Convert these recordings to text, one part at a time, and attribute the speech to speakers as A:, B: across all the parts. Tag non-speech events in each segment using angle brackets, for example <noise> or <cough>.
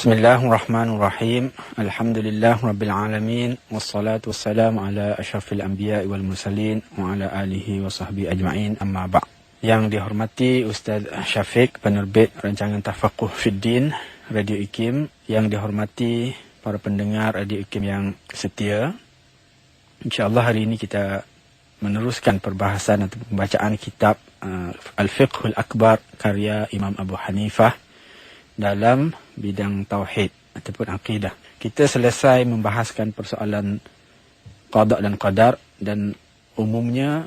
A: Bismillahirrahmanirrahim. Alhamdulillah rabbil alamin wassalatu wassalamu ala asyrafil anbiya wal mursalin wa ala alihi wa sahbihi ajma'in amma ba'. Yang dihormati Ustaz Syafiq penerbit rancangan Tafaqquh Fid Din Radio Ikim, yang dihormati para pendengar Radio Ikim yang setia. Insya-Allah hari ini kita meneruskan perbahasan atau pembacaan kitab uh, Al-Fiqhul Akbar karya Imam Abu Hanifah dalam bidang tauhid ataupun akidah. Kita selesai membahaskan persoalan qada dan qadar dan umumnya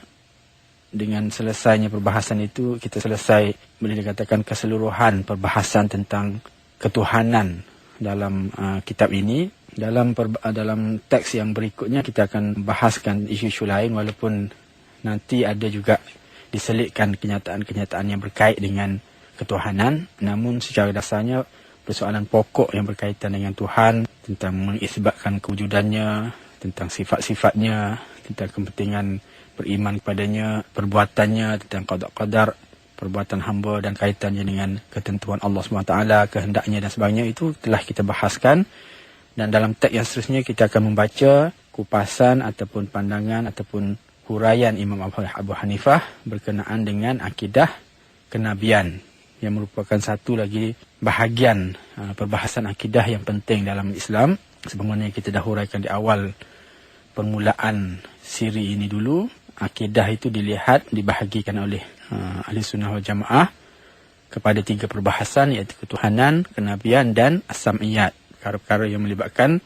A: dengan selesainya perbahasan itu kita selesai boleh dikatakan keseluruhan perbahasan tentang ketuhanan dalam uh, kitab ini dalam per, uh, dalam teks yang berikutnya kita akan bahaskan isu-isu lain walaupun nanti ada juga diselitkan kenyataan-kenyataan yang berkait dengan ketuhanan namun secara dasarnya persoalan pokok yang berkaitan dengan Tuhan tentang mengisbatkan kewujudannya tentang sifat-sifatnya tentang kepentingan beriman kepadanya perbuatannya tentang qada-qadar perbuatan hamba dan kaitannya dengan ketentuan Allah SWT kehendaknya dan sebagainya itu telah kita bahaskan. Dan dalam teks yang seterusnya kita akan membaca kupasan ataupun pandangan ataupun huraian Imam Abu Hanifah berkenaan dengan akidah kenabian yang merupakan satu lagi bahagian uh, perbahasan akidah yang penting dalam Islam. Sebagaimana kita dah huraikan di awal permulaan siri ini dulu akidah itu dilihat dibahagikan oleh uh, ahli sunnah wal jamaah kepada tiga perbahasan iaitu ketuhanan, kenabian dan as-sam'iyat perkara-perkara yang melibatkan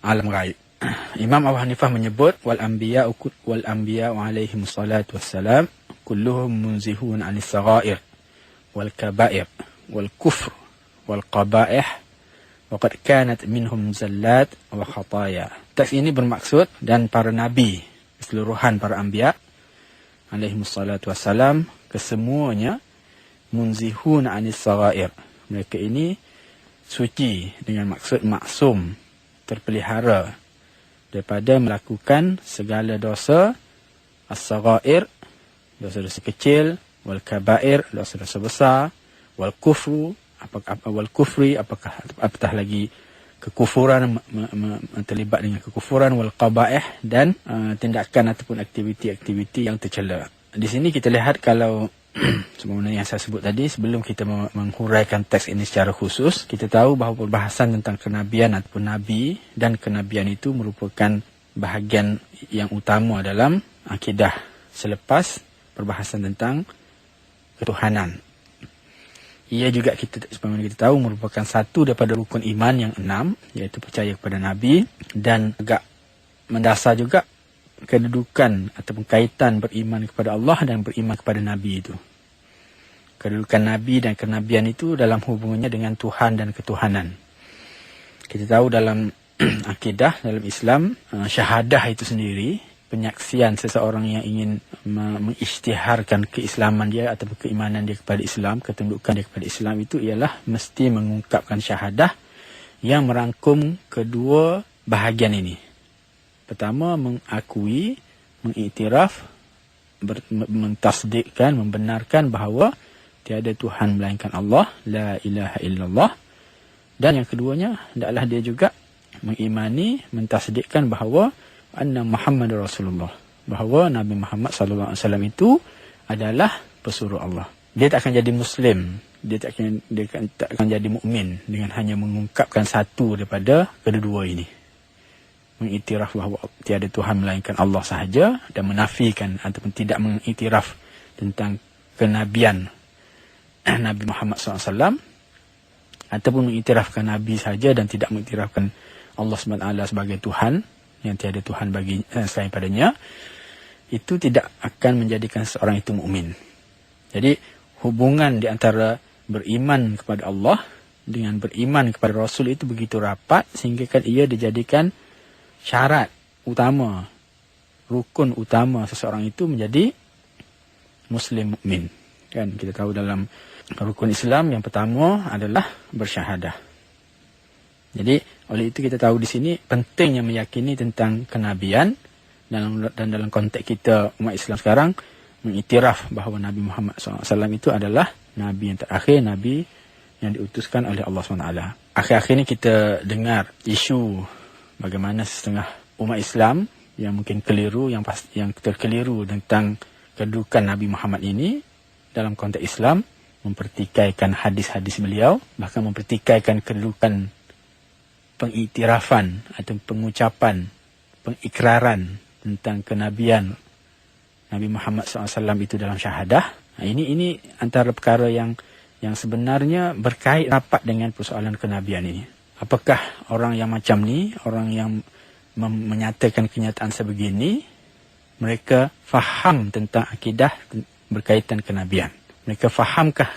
A: alam gaib. <clears throat> Imam Abu Hanifah menyebut wal anbiya wal anbiya alaihi wassalatu wassalam kulluhum munzihun anis saghair والقبائح kanat minhum zallat wa khataya. Teks ini bermaksud dan para nabi keseluruhan para anbiya alaihi wassalatu wassalam kesemuanya munzihun anis sagair mereka ini suci dengan maksud maksum terpelihara daripada melakukan segala dosa as-sagair dosa-dosa kecil wal kabair dosa-dosa besar wal kufru apakah apa wal kufri apakah apatah lagi kekufuran terlibat dengan kekufuran wal qabaih dan uh, tindakan ataupun aktiviti-aktiviti yang tercela. Di sini kita lihat kalau <clears throat> sebenarnya yang saya sebut tadi sebelum kita menghuraikan teks ini secara khusus, kita tahu bahawa perbahasan tentang kenabian ataupun nabi dan kenabian itu merupakan bahagian yang utama dalam akidah selepas perbahasan tentang ketuhanan. Ia juga kita sebagaimana kita tahu merupakan satu daripada rukun iman yang enam iaitu percaya kepada nabi dan agak mendasar juga kedudukan ataupun kaitan beriman kepada Allah dan beriman kepada nabi itu. Kedudukan nabi dan kenabian itu dalam hubungannya dengan Tuhan dan ketuhanan. Kita tahu dalam <clears throat> akidah dalam Islam uh, syahadah itu sendiri penyaksian seseorang yang ingin mengisytiharkan keislaman dia atau keimanan dia kepada Islam, ketundukan dia kepada Islam itu ialah mesti mengungkapkan syahadah yang merangkum kedua bahagian ini. Pertama, mengakui, mengiktiraf, mentasdikkan, membenarkan bahawa tiada Tuhan melainkan Allah, la ilaha illallah. Dan yang keduanya, adalah dia juga mengimani, mentasdikkan bahawa anna Muhammad Rasulullah bahawa Nabi Muhammad sallallahu alaihi wasallam itu adalah pesuruh Allah. Dia tak akan jadi muslim, dia tak akan dia tak akan jadi mukmin dengan hanya mengungkapkan satu daripada kedua-dua ini. Mengiktiraf bahawa tiada Tuhan melainkan Allah sahaja dan menafikan ataupun tidak mengiktiraf tentang kenabian <clears throat> Nabi Muhammad SAW ataupun mengiktirafkan Nabi saja dan tidak mengiktirafkan Allah SWT sebagai Tuhan yang tiada Tuhan bagi eh, selain padanya itu tidak akan menjadikan seorang itu mukmin. Jadi hubungan di antara beriman kepada Allah dengan beriman kepada Rasul itu begitu rapat sehingga kan ia dijadikan syarat utama rukun utama seseorang itu menjadi muslim mukmin. Kan kita tahu dalam rukun Islam yang pertama adalah bersyahadah. Jadi oleh itu kita tahu di sini pentingnya meyakini tentang kenabian dalam dan dalam konteks kita umat Islam sekarang mengiktiraf bahawa Nabi Muhammad SAW itu adalah Nabi yang terakhir, Nabi yang diutuskan oleh Allah SWT. akhir-akhir ni kita dengar isu bagaimana setengah umat Islam yang mungkin keliru yang pas, yang terkeliru tentang kedudukan Nabi Muhammad ini dalam konteks Islam mempertikaikan hadis-hadis beliau bahkan mempertikaikan kedudukan pengiktirafan atau pengucapan pengikraran tentang kenabian Nabi Muhammad SAW itu dalam syahadah ini ini antara perkara yang yang sebenarnya berkait rapat dengan persoalan kenabian ini apakah orang yang macam ni orang yang menyatakan kenyataan sebegini mereka faham tentang akidah berkaitan kenabian. Mereka fahamkah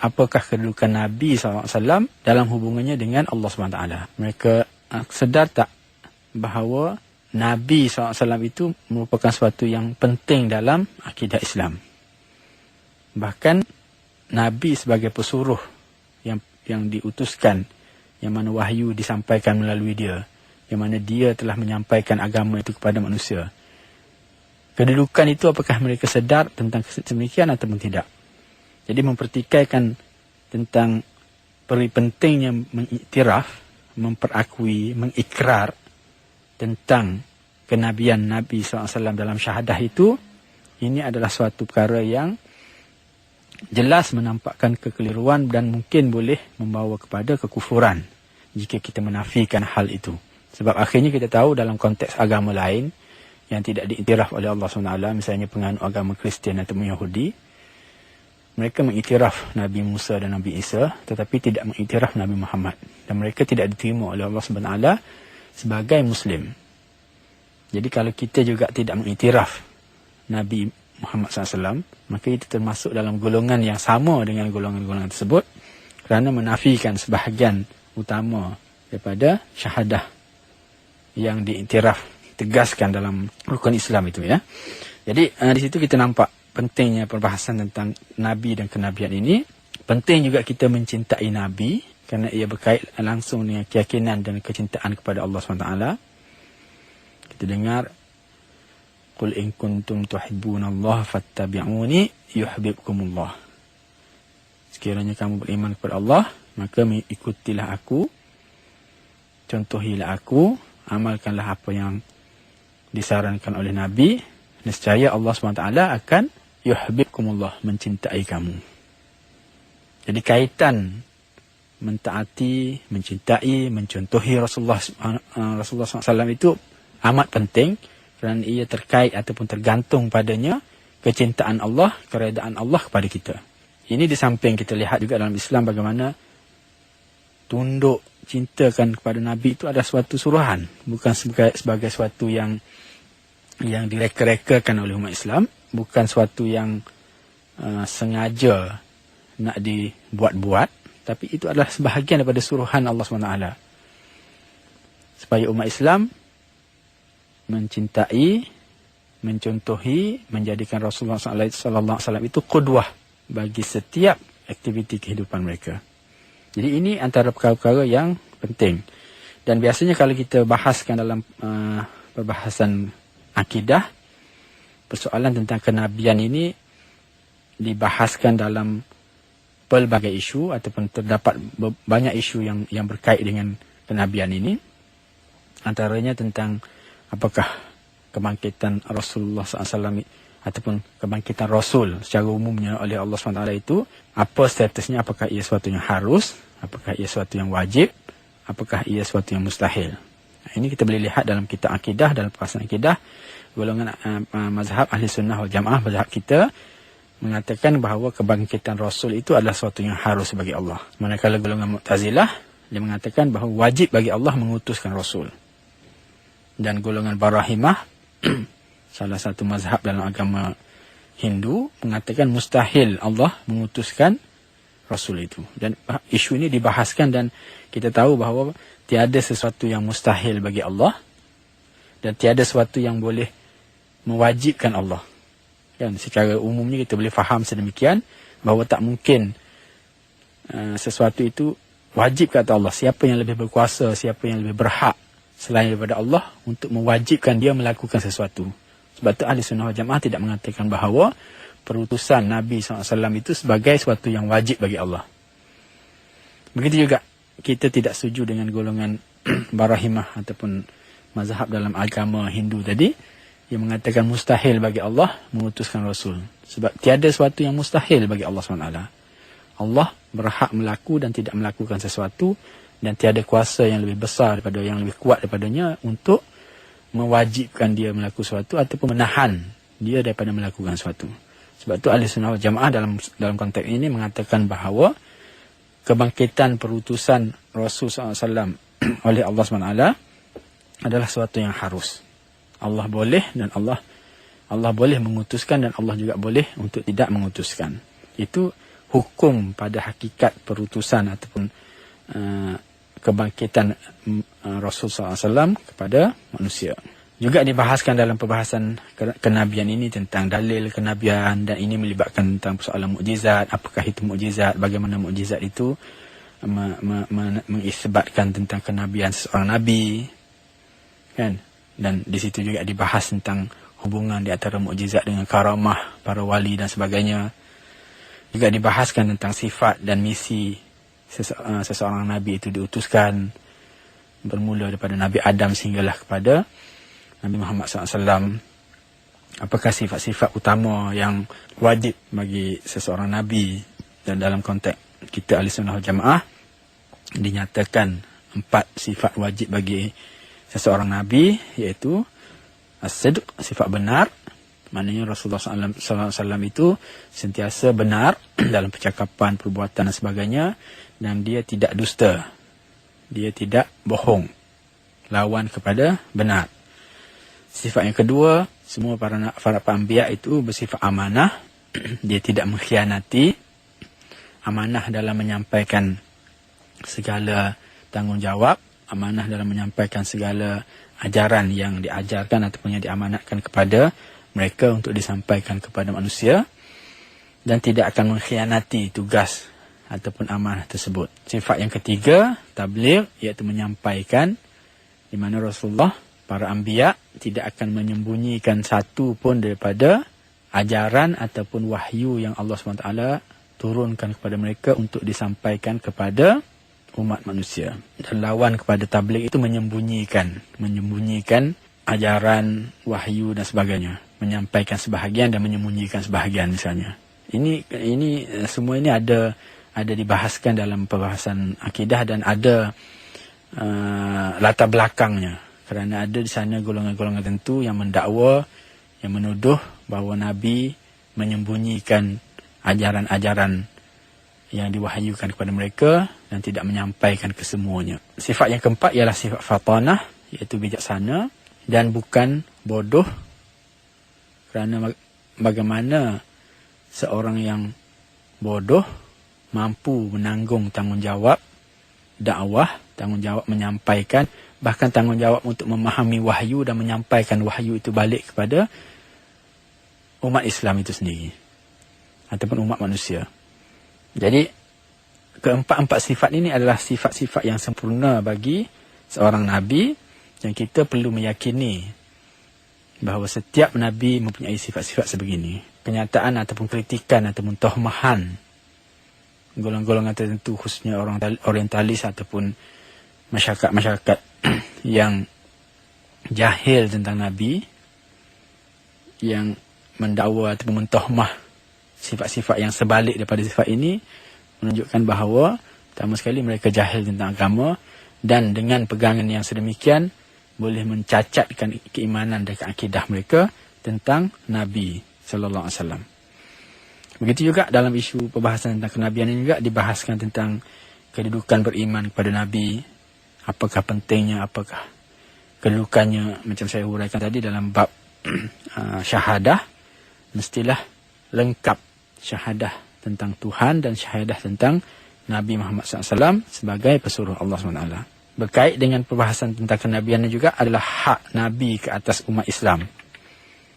A: apakah kedudukan Nabi SAW dalam hubungannya dengan Allah SWT. Mereka uh, sedar tak bahawa Nabi SAW itu merupakan sesuatu yang penting dalam akidah Islam. Bahkan Nabi sebagai pesuruh yang yang diutuskan, yang mana wahyu disampaikan melalui dia, yang mana dia telah menyampaikan agama itu kepada manusia. Kedudukan itu apakah mereka sedar tentang demikian ataupun tidak. Jadi mempertikaikan tentang pentingnya mengiktiraf, memperakui, mengikrar tentang kenabian Nabi SAW dalam syahadah itu, ini adalah suatu perkara yang jelas menampakkan kekeliruan dan mungkin boleh membawa kepada kekufuran jika kita menafikan hal itu. Sebab akhirnya kita tahu dalam konteks agama lain yang tidak diiktiraf oleh Allah SWT, misalnya penganut agama Kristian atau Yahudi, mereka mengiktiraf Nabi Musa dan Nabi Isa, tetapi tidak mengiktiraf Nabi Muhammad. Dan mereka tidak diterima oleh Allah SWT sebagai Muslim. Jadi kalau kita juga tidak mengiktiraf Nabi Muhammad SAW, maka itu termasuk dalam golongan yang sama dengan golongan-golongan tersebut kerana menafikan sebahagian utama daripada syahadah yang diiktiraf tegaskan dalam rukun Islam itu ya. Jadi uh, di situ kita nampak pentingnya perbahasan tentang nabi dan kenabian ini. Penting juga kita mencintai nabi kerana ia berkait langsung dengan keyakinan dan kecintaan kepada Allah SWT. Kita dengar Qul in kuntum tuhibbunallaha fattabi'uni yuhibbukumullah. Sekiranya kamu beriman kepada Allah, maka ikutilah aku. Contohilah aku amalkanlah apa yang disarankan oleh Nabi, nescaya Allah SWT akan yuhibbukumullah, mencintai kamu. Jadi kaitan mentaati, mencintai, mencontohi Rasulullah uh, Rasulullah SAW itu amat penting kerana ia terkait ataupun tergantung padanya kecintaan Allah, keredaan Allah kepada kita. Ini di samping kita lihat juga dalam Islam bagaimana tunduk cintakan kepada Nabi itu ada suatu suruhan. Bukan sebagai, sebagai suatu yang yang direka-rekakan oleh umat Islam. Bukan suatu yang uh, sengaja nak dibuat-buat. Tapi itu adalah sebahagian daripada suruhan Allah SWT. Supaya umat Islam mencintai, mencontohi, menjadikan Rasulullah SAW itu kudwah bagi setiap aktiviti kehidupan mereka. Jadi ini antara perkara-perkara yang penting. Dan biasanya kalau kita bahaskan dalam uh, perbahasan akidah, persoalan tentang kenabian ini dibahaskan dalam pelbagai isu ataupun terdapat banyak isu yang yang berkait dengan kenabian ini. Antaranya tentang apakah kebangkitan Rasulullah SAW ataupun kebangkitan Rasul secara umumnya oleh Allah SWT itu apa statusnya apakah ia sesuatu yang harus apakah ia sesuatu yang wajib apakah ia sesuatu yang mustahil ini kita boleh lihat dalam kitab akidah dalam perasaan akidah golongan uh, mazhab ahli sunnah wal jamaah mazhab kita mengatakan bahawa kebangkitan Rasul itu adalah sesuatu yang harus bagi Allah. Manakala golongan mu'tazilah dia mengatakan bahawa wajib bagi Allah mengutuskan Rasul. Dan golongan barahimah <clears throat> salah satu mazhab dalam agama Hindu mengatakan mustahil Allah mengutuskan Rasul itu. Dan isu ini dibahaskan dan kita tahu bahawa tiada sesuatu yang mustahil bagi Allah dan tiada sesuatu yang boleh mewajibkan Allah. Dan secara umumnya kita boleh faham sedemikian bahawa tak mungkin uh, sesuatu itu wajib kata Allah. Siapa yang lebih berkuasa, siapa yang lebih berhak selain daripada Allah untuk mewajibkan dia melakukan sesuatu. Sebab itu ahli sunnah jamaah tidak mengatakan bahawa perutusan Nabi SAW itu sebagai sesuatu yang wajib bagi Allah. Begitu juga kita tidak setuju dengan golongan <clears throat> barahimah ataupun mazhab dalam agama Hindu tadi yang mengatakan mustahil bagi Allah mengutuskan Rasul. Sebab tiada sesuatu yang mustahil bagi Allah SWT. Allah berhak melaku dan tidak melakukan sesuatu dan tiada kuasa yang lebih besar daripada yang lebih kuat daripadanya untuk mewajibkan dia melakukan sesuatu ataupun menahan dia daripada melakukan sesuatu. Sebab itu ahli sunnah jamaah dalam dalam konteks ini mengatakan bahawa kebangkitan perutusan Rasul SAW <clears throat> oleh Allah SWT adalah sesuatu yang harus. Allah boleh dan Allah Allah boleh mengutuskan dan Allah juga boleh untuk tidak mengutuskan. Itu hukum pada hakikat perutusan ataupun uh, kebangkitan uh, Rasul SAW kepada manusia juga dibahaskan dalam perbahasan kenabian ini tentang dalil kenabian dan ini melibatkan tentang persoalan mukjizat. Apakah itu mukjizat? Bagaimana mukjizat itu me, me, me, mengisbatkan tentang kenabian seorang nabi kan? Dan di situ juga dibahas tentang hubungan di antara mukjizat dengan karamah para wali dan sebagainya. Juga dibahaskan tentang sifat dan misi sese, uh, seseorang nabi itu diutuskan bermula daripada nabi Adam sehinggalah kepada Nabi Muhammad SAW apakah sifat-sifat utama yang wajib bagi seseorang Nabi dan dalam konteks kita ahli sunnah jamaah dinyatakan empat sifat wajib bagi seseorang Nabi iaitu as-sidq, sifat benar maknanya Rasulullah SAW itu sentiasa benar <clears throat> dalam percakapan, perbuatan dan sebagainya dan dia tidak dusta dia tidak bohong lawan kepada benar Sifat yang kedua, semua para para pambiak itu bersifat amanah. <clears throat> Dia tidak mengkhianati. Amanah dalam menyampaikan segala tanggungjawab. Amanah dalam menyampaikan segala ajaran yang diajarkan ataupun yang diamanatkan kepada mereka untuk disampaikan kepada manusia. Dan tidak akan mengkhianati tugas ataupun amanah tersebut. Sifat yang ketiga, tabligh, iaitu menyampaikan di mana Rasulullah para anbiya tidak akan menyembunyikan satu pun daripada ajaran ataupun wahyu yang Allah SWT turunkan kepada mereka untuk disampaikan kepada umat manusia. Dan lawan kepada tabligh itu menyembunyikan, menyembunyikan ajaran, wahyu dan sebagainya, menyampaikan sebahagian dan menyembunyikan sebahagian misalnya. Ini ini semua ini ada ada dibahaskan dalam perbahasan akidah dan ada uh, latar belakangnya kerana ada di sana golongan-golongan tertentu yang mendakwa yang menuduh bahawa nabi menyembunyikan ajaran-ajaran yang diwahyukan kepada mereka dan tidak menyampaikan kesemuanya. Sifat yang keempat ialah sifat fatanah iaitu bijaksana dan bukan bodoh kerana bagaimana seorang yang bodoh mampu menanggung tanggungjawab dakwah, tanggungjawab menyampaikan bahkan tanggungjawab untuk memahami wahyu dan menyampaikan wahyu itu balik kepada umat Islam itu sendiri ataupun umat manusia. Jadi keempat-empat sifat ini adalah sifat-sifat yang sempurna bagi seorang nabi yang kita perlu meyakini bahawa setiap nabi mempunyai sifat-sifat sebegini. Kenyataan ataupun kritikan ataupun tohmahan golongan-golongan tertentu khususnya orang orientalis ataupun masyarakat-masyarakat <clears throat> yang jahil tentang Nabi yang mendakwa atau mentohmah sifat-sifat yang sebalik daripada sifat ini menunjukkan bahawa pertama sekali mereka jahil tentang agama dan dengan pegangan yang sedemikian boleh mencacatkan keimanan dan akidah mereka tentang Nabi sallallahu alaihi wasallam. Begitu juga dalam isu perbahasan tentang kenabian ini juga dibahaskan tentang kedudukan beriman kepada Nabi apakah pentingnya, apakah kedudukannya macam saya huraikan tadi dalam bab <clears throat> uh, syahadah mestilah lengkap syahadah tentang Tuhan dan syahadah tentang Nabi Muhammad SAW sebagai pesuruh Allah SWT. Berkait dengan perbahasan tentang kenabian juga adalah hak Nabi ke atas umat Islam.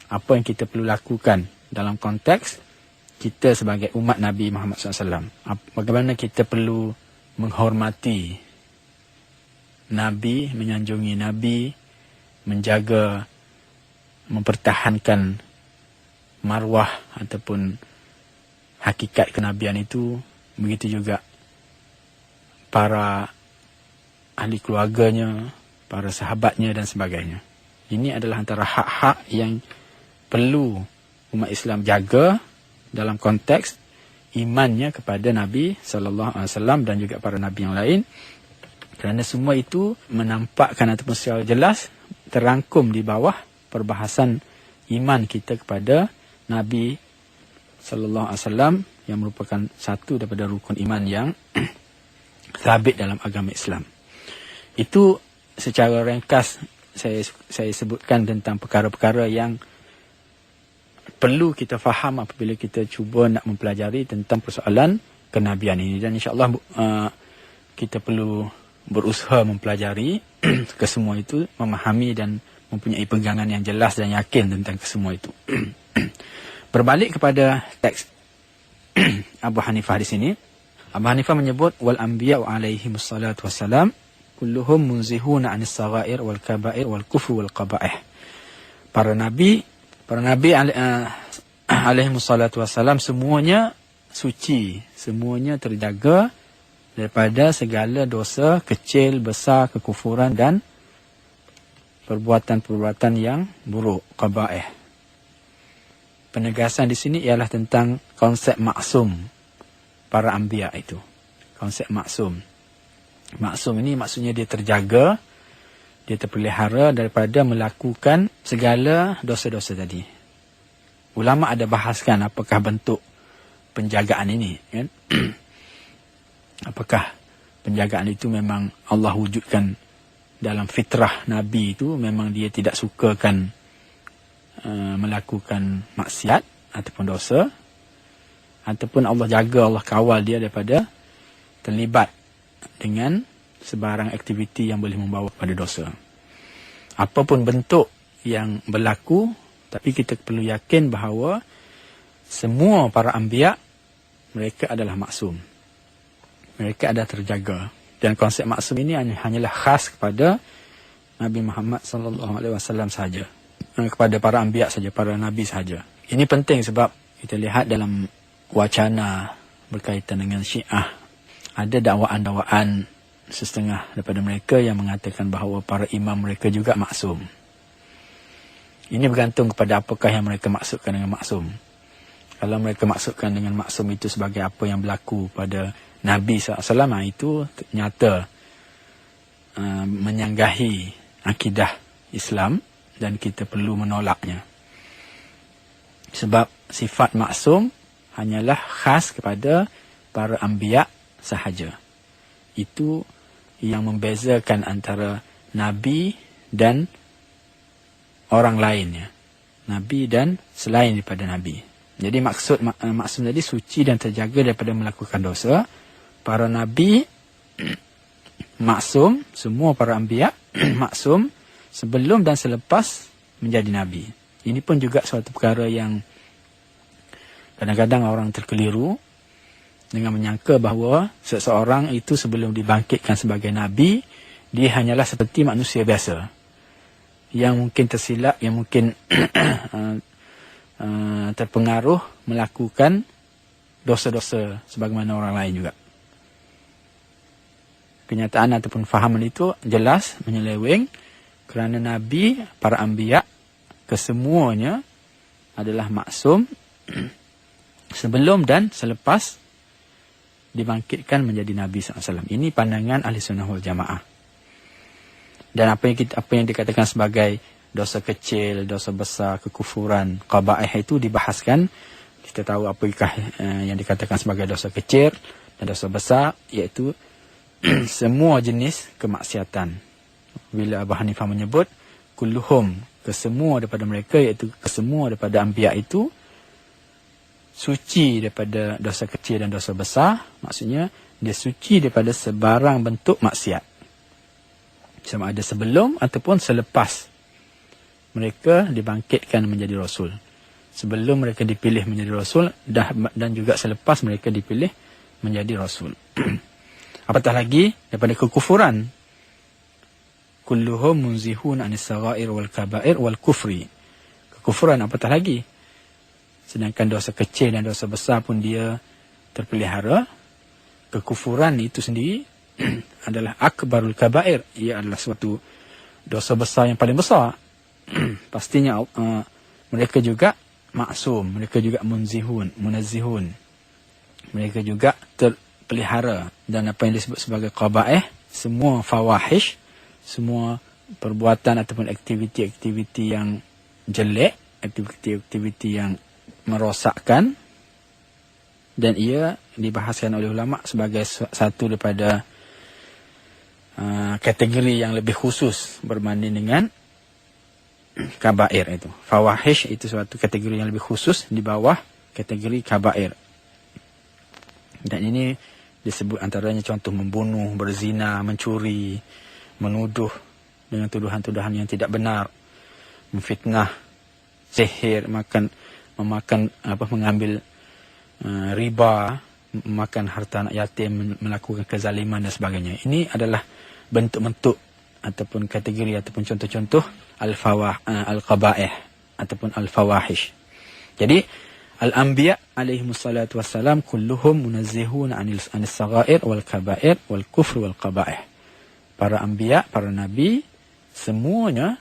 A: Apa yang kita perlu lakukan dalam konteks kita sebagai umat Nabi Muhammad SAW. Bagaimana kita perlu menghormati Nabi, menyanjungi Nabi, menjaga, mempertahankan marwah ataupun hakikat kenabian itu. Begitu juga para ahli keluarganya, para sahabatnya dan sebagainya. Ini adalah antara hak-hak yang perlu umat Islam jaga dalam konteks imannya kepada Nabi sallallahu alaihi wasallam dan juga para nabi yang lain. Kerana semua itu menampakkan ataupun secara jelas terangkum di bawah perbahasan iman kita kepada Nabi sallallahu alaihi wasallam yang merupakan satu daripada rukun iman yang <clears throat> sabit dalam agama Islam. Itu secara ringkas saya saya sebutkan tentang perkara-perkara yang perlu kita faham apabila kita cuba nak mempelajari tentang persoalan kenabian ini dan insyaallah uh, kita perlu berusaha mempelajari <clears throat> kesemua itu memahami dan mempunyai pegangan yang jelas dan yakin tentang kesemua itu <clears throat> berbalik kepada teks <clears throat> Abu Hanifah di sini Abu Hanifah menyebut wal anbiya alaihi wassalatu wassalam kulluhum munzihuna anis saghair wal kabair wal kufur wal qabaih. Para nabi, para nabi uh, alaihi wassalatu wassalam semuanya suci, semuanya terjaga daripada segala dosa kecil, besar, kekufuran dan perbuatan-perbuatan yang buruk, qabaih. Penegasan di sini ialah tentang konsep maksum para anbiya itu. Konsep maksum. Maksum ini maksudnya dia terjaga, dia terpelihara daripada melakukan segala dosa-dosa tadi. Ulama ada bahaskan apakah bentuk penjagaan ini. Kan? <clears throat> apakah penjagaan itu memang Allah wujudkan dalam fitrah Nabi itu memang dia tidak sukakan uh, melakukan maksiat ataupun dosa ataupun Allah jaga Allah kawal dia daripada terlibat dengan sebarang aktiviti yang boleh membawa pada dosa. Apapun bentuk yang berlaku, tapi kita perlu yakin bahawa semua para anbiya mereka adalah maksum. Mereka ada terjaga. Dan konsep maksum ini hanyalah khas kepada Nabi Muhammad sallallahu alaihi wasallam saja. Kepada para anbiya saja, para nabi saja. Ini penting sebab kita lihat dalam wacana berkaitan dengan Syiah ada dakwaan-dakwaan setengah daripada mereka yang mengatakan bahawa para imam mereka juga maksum. Ini bergantung kepada apakah yang mereka maksudkan dengan maksum. Kalau mereka maksudkan dengan maksum itu sebagai apa yang berlaku pada Nabi SAW, ah, itu nyata uh, menyanggahi akidah Islam dan kita perlu menolaknya. Sebab sifat maksum hanyalah khas kepada para ambiak sahaja. Itu yang membezakan antara Nabi dan orang lainnya. Nabi dan selain daripada Nabi. Jadi maksud maksud tadi suci dan terjaga daripada melakukan dosa. Para Nabi <clears throat> maksum, semua para ambiya <clears throat> maksum sebelum dan selepas menjadi Nabi. Ini pun juga suatu perkara yang kadang-kadang orang terkeliru dengan menyangka bahawa seseorang itu sebelum dibangkitkan sebagai nabi dia hanyalah seperti manusia biasa yang mungkin tersilap yang mungkin uh, <clears throat> uh, terpengaruh melakukan dosa-dosa sebagaimana orang lain juga kenyataan ataupun fahaman itu jelas menyeleweng kerana nabi para anbiya kesemuanya adalah maksum <clears throat> sebelum dan selepas dibangkitkan menjadi Nabi SAW. Ini pandangan ahli sunnah wal jamaah. Dan apa yang kita, apa yang dikatakan sebagai dosa kecil, dosa besar, kekufuran, qabaih itu dibahaskan. Kita tahu apakah eh, yang dikatakan sebagai dosa kecil dan dosa besar, iaitu <clears throat> semua jenis kemaksiatan. Bila Abu Hanifah menyebut, kulluhum, kesemua daripada mereka, iaitu kesemua daripada ambiak itu, suci daripada dosa kecil dan dosa besar maksudnya dia suci daripada sebarang bentuk maksiat. Sama ada sebelum ataupun selepas mereka dibangkitkan menjadi rasul. Sebelum mereka dipilih menjadi rasul dan juga selepas mereka dipilih menjadi rasul <clears throat> apatah lagi daripada kekufuran kulluhum munzihun anis saghair wal kabair wal kufri kekufuran apatah lagi Sedangkan dosa kecil dan dosa besar pun dia terpelihara. Kekufuran itu sendiri <clears throat> adalah akbarul kabair. Ia adalah suatu dosa besar yang paling besar. <clears throat> Pastinya uh, mereka juga maksum. Mereka juga munzihun, munazihun. Mereka juga terpelihara. Dan apa yang disebut sebagai kabair, semua fawahish, semua perbuatan ataupun aktiviti-aktiviti yang jelek, aktiviti-aktiviti yang merosakkan dan ia dibahaskan oleh ulama sebagai satu daripada uh, kategori yang lebih khusus berbanding dengan kabair itu. Fawahish itu suatu kategori yang lebih khusus di bawah kategori kabair. Dan ini disebut antaranya contoh membunuh, berzina, mencuri, menuduh dengan tuduhan-tuduhan yang tidak benar, memfitnah, sihir, makan memakan apa mengambil uh, riba, memakan harta anak yatim, melakukan kezaliman dan sebagainya. Ini adalah bentuk-bentuk ataupun kategori ataupun contoh-contoh al-fawah uh, al-qaba'ih ataupun al-fawahish. Jadi al-anbiya alaihi wassalatu wassalam kulluhum munazzihun anil anis saghair wal kaba'ir wal kufr wal qaba'ih. Para anbiya, para nabi semuanya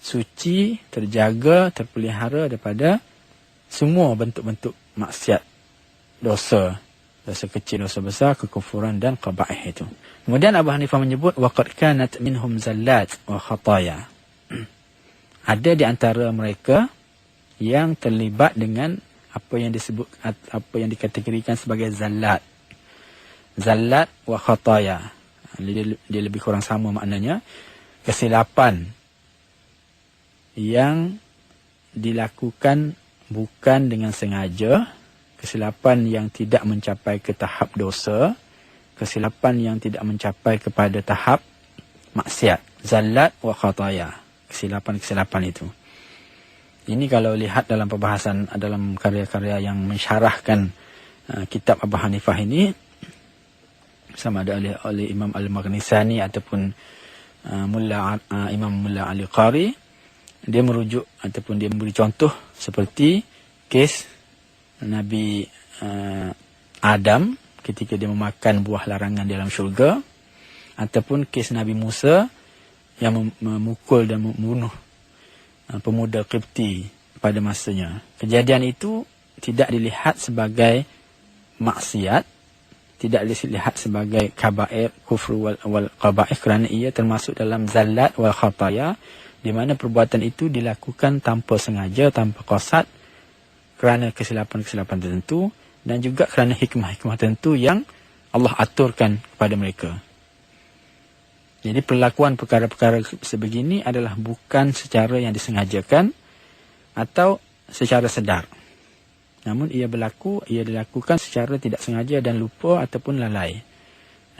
A: suci, terjaga, terpelihara daripada semua bentuk-bentuk maksiat, dosa, dosa kecil, dosa besar, kekufuran dan qabaih itu. Kemudian Abu Hanifah menyebut waqad kanat minhum zallat wa khataya. <clears throat> Ada di antara mereka yang terlibat dengan apa yang disebut apa yang dikategorikan sebagai zallat. Zallat wa khataya. Dia, dia lebih kurang sama maknanya kesilapan yang dilakukan bukan dengan sengaja, kesilapan yang tidak mencapai ke tahap dosa, kesilapan yang tidak mencapai kepada tahap maksiat, zallat wa khataya, kesilapan-kesilapan itu. Ini kalau lihat dalam perbahasan dalam karya-karya yang mensyarahkan uh, kitab Abu Hanifah ini sama ada oleh, oleh Imam Al-Maghnisani ataupun uh, Mulla uh, Imam Mulla Ali Qari dia merujuk ataupun dia memberi contoh seperti kes Nabi uh, Adam ketika dia memakan buah larangan dalam syurga ataupun kes Nabi Musa yang memukul dan membunuh uh, pemuda Qibti pada masanya. Kejadian itu tidak dilihat sebagai maksiat tidak dilihat sebagai kabair kufru wal, wal qabaih kerana ia termasuk dalam zallat wal khataya di mana perbuatan itu dilakukan tanpa sengaja tanpa qasad kerana kesilapan-kesilapan tertentu dan juga kerana hikmah-hikmah tertentu yang Allah aturkan kepada mereka. Jadi perlakuan perkara-perkara sebegini adalah bukan secara yang disengajakan atau secara sedar. Namun ia berlaku, ia dilakukan secara tidak sengaja dan lupa ataupun lalai.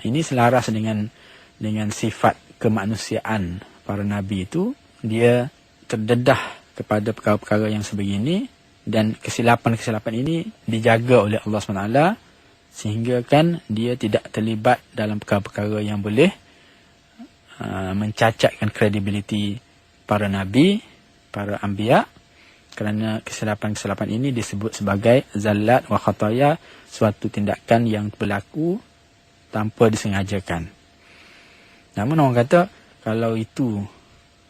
A: Ini selaras dengan dengan sifat kemanusiaan para nabi itu. Dia terdedah kepada perkara-perkara yang sebegini dan kesilapan-kesilapan ini dijaga oleh Allah SWT sehingga kan dia tidak terlibat dalam perkara-perkara yang boleh uh, mencacatkan kredibiliti para nabi, para anbiya kerana kesilapan-kesilapan ini disebut sebagai zallat wa khataya suatu tindakan yang berlaku tanpa disengajakan. Namun orang kata kalau itu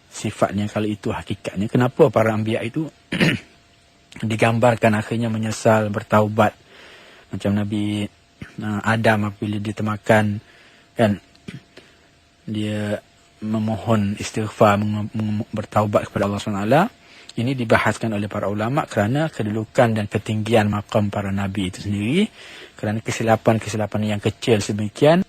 A: sifatnya kalau itu hakikatnya kenapa para anbiya itu <clears throat> digambarkan akhirnya menyesal bertaubat macam Nabi uh, Adam apabila ditemakan kan dia memohon istighfar bertaubat kepada Allah SWT ini dibahaskan oleh para ulama kerana kedudukan dan ketinggian makam para nabi itu sendiri. Kerana kesilapan-kesilapan yang kecil sedemikian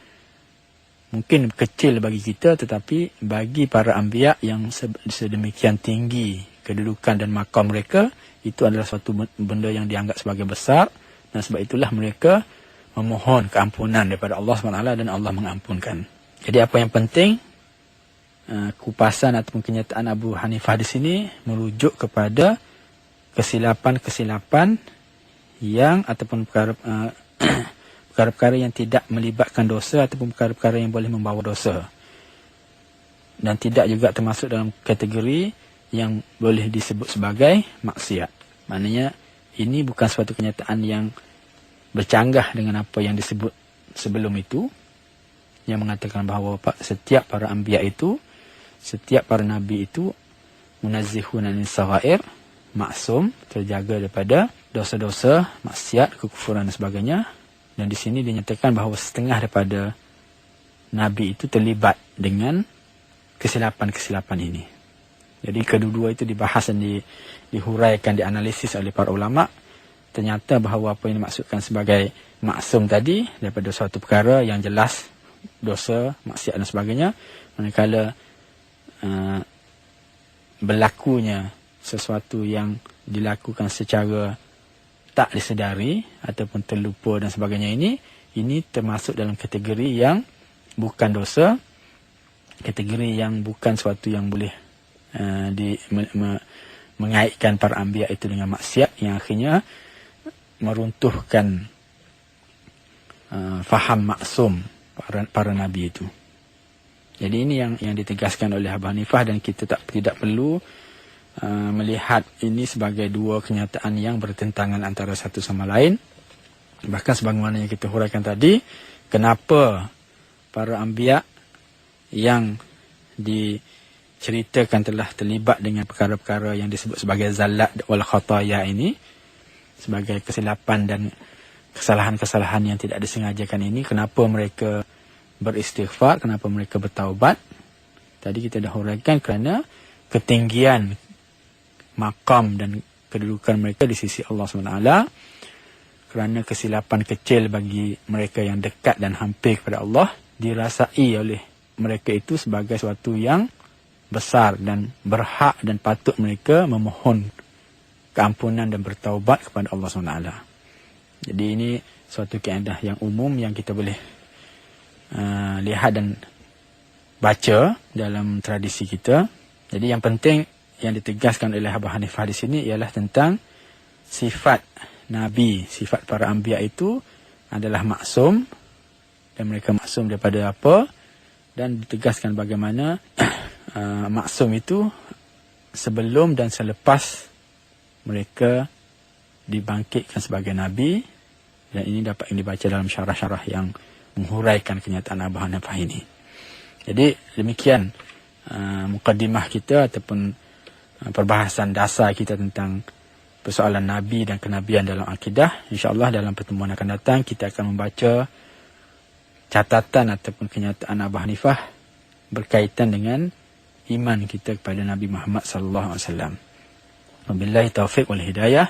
A: mungkin kecil bagi kita tetapi bagi para anbiya yang sedemikian tinggi kedudukan dan makam mereka itu adalah suatu benda yang dianggap sebagai besar. Dan sebab itulah mereka memohon keampunan daripada Allah SWT dan Allah mengampunkan. Jadi apa yang penting Uh, kupasan ataupun kenyataan Abu Hanifah di sini merujuk kepada kesilapan-kesilapan yang ataupun perkara uh, <clears throat> perkara-perkara yang tidak melibatkan dosa ataupun perkara-perkara yang boleh membawa dosa. Dan tidak juga termasuk dalam kategori yang boleh disebut sebagai maksiat. Maknanya ini bukan suatu kenyataan yang bercanggah dengan apa yang disebut sebelum itu. Yang mengatakan bahawa setiap para anbiya itu setiap para nabi itu munazzihun anil saghair maksum terjaga daripada dosa-dosa maksiat kekufuran dan sebagainya. Dan di sini dinyatakan bahawa setengah daripada nabi itu terlibat dengan kesilapan-kesilapan ini. Jadi kedua-dua itu dibahas dan di, dihuraikan dianalisis oleh para ulama. Ternyata bahawa apa yang dimaksudkan sebagai maksum tadi daripada suatu perkara yang jelas dosa maksiat dan sebagainya manakala uh, berlakunya sesuatu yang dilakukan secara tak disedari ataupun terlupa dan sebagainya ini ini termasuk dalam kategori yang bukan dosa kategori yang bukan sesuatu yang boleh uh, di me, me, mengaitkan para anbiya itu dengan maksiat yang akhirnya meruntuhkan uh, faham maksum para, para nabi itu jadi ini yang yang ditegaskan oleh Abu Hanifah dan kita tak tidak perlu uh, melihat ini sebagai dua kenyataan yang bertentangan antara satu sama lain. Bahkan sebagaimana yang kita huraikan tadi, kenapa para anbiya yang diceritakan telah terlibat dengan perkara-perkara yang disebut sebagai zalat wal khataya ini sebagai kesilapan dan kesalahan-kesalahan yang tidak disengajakan ini kenapa mereka beristighfar, kenapa mereka bertaubat. Tadi kita dah huraikan kerana ketinggian makam dan kedudukan mereka di sisi Allah SWT kerana kesilapan kecil bagi mereka yang dekat dan hampir kepada Allah dirasai oleh mereka itu sebagai sesuatu yang besar dan berhak dan patut mereka memohon keampunan dan bertaubat kepada Allah SWT. Jadi ini suatu keadaan yang umum yang kita boleh uh, lihat dan baca dalam tradisi kita. Jadi yang penting yang ditegaskan oleh Abu Hanifah di sini ialah tentang sifat Nabi, sifat para anbiya itu adalah maksum dan mereka maksum daripada apa dan ditegaskan bagaimana <clears throat> uh, maksum itu sebelum dan selepas mereka dibangkitkan sebagai Nabi dan ini dapat dibaca dalam syarah-syarah yang menghuraikan kenyataan Abu Hanifah ini. Jadi demikian uh, mukadimah kita ataupun uh, perbahasan dasar kita tentang persoalan Nabi dan kenabian dalam akidah. InsyaAllah dalam pertemuan akan datang kita akan membaca catatan ataupun kenyataan Abu Hanifah berkaitan dengan iman kita kepada Nabi Muhammad sallallahu alaihi wasallam. Wabillahi taufiq wal hidayah.